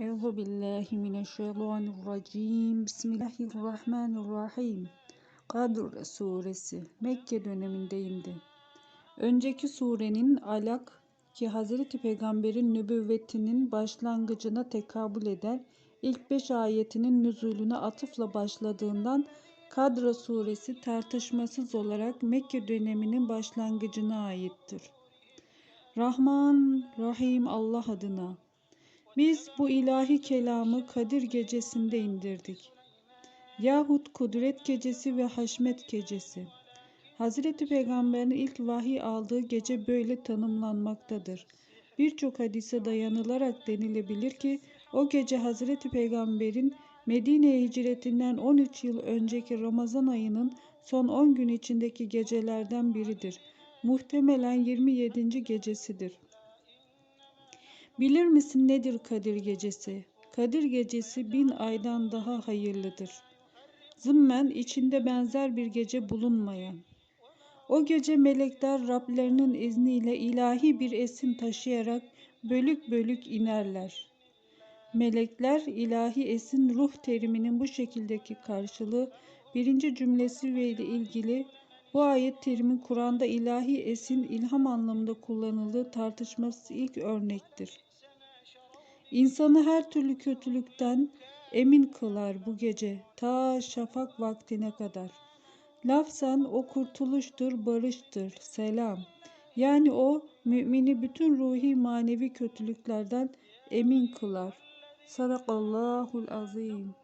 Euzu billahi mineşşeytanirracim. Bismillahirrahmanirrahim. Kadr suresi Mekke döneminde indi. Önceki surenin alak ki Hazreti Peygamber'in nübüvvetinin başlangıcına tekabül eder ilk beş ayetinin nüzulüne atıfla başladığından Kadra suresi tartışmasız olarak Mekke döneminin başlangıcına aittir. Rahman, Rahim Allah adına. Biz bu ilahi kelamı Kadir gecesinde indirdik. Yahut Kudret gecesi ve Haşmet gecesi. Hazreti Peygamber'in ilk vahiy aldığı gece böyle tanımlanmaktadır. Birçok hadise dayanılarak denilebilir ki o gece Hazreti Peygamber'in Medine'ye hicretinden 13 yıl önceki Ramazan ayının son 10 gün içindeki gecelerden biridir. Muhtemelen 27. gecesidir. Bilir misin nedir Kadir gecesi? Kadir gecesi bin aydan daha hayırlıdır. Zımmen içinde benzer bir gece bulunmayan. O gece melekler Rablerinin izniyle ilahi bir esin taşıyarak bölük bölük inerler. Melekler ilahi esin ruh teriminin bu şekildeki karşılığı birinci cümlesi ile ilgili bu ayet terimin Kur'an'da ilahi esin ilham anlamında kullanıldığı tartışması ilk örnektir. İnsanı her türlü kötülükten emin kılar bu gece ta şafak vaktine kadar. Lafsan o kurtuluştur, barıştır, selam. Yani o mümini bütün ruhi manevi kötülüklerden emin kılar. Sadakallahul azim.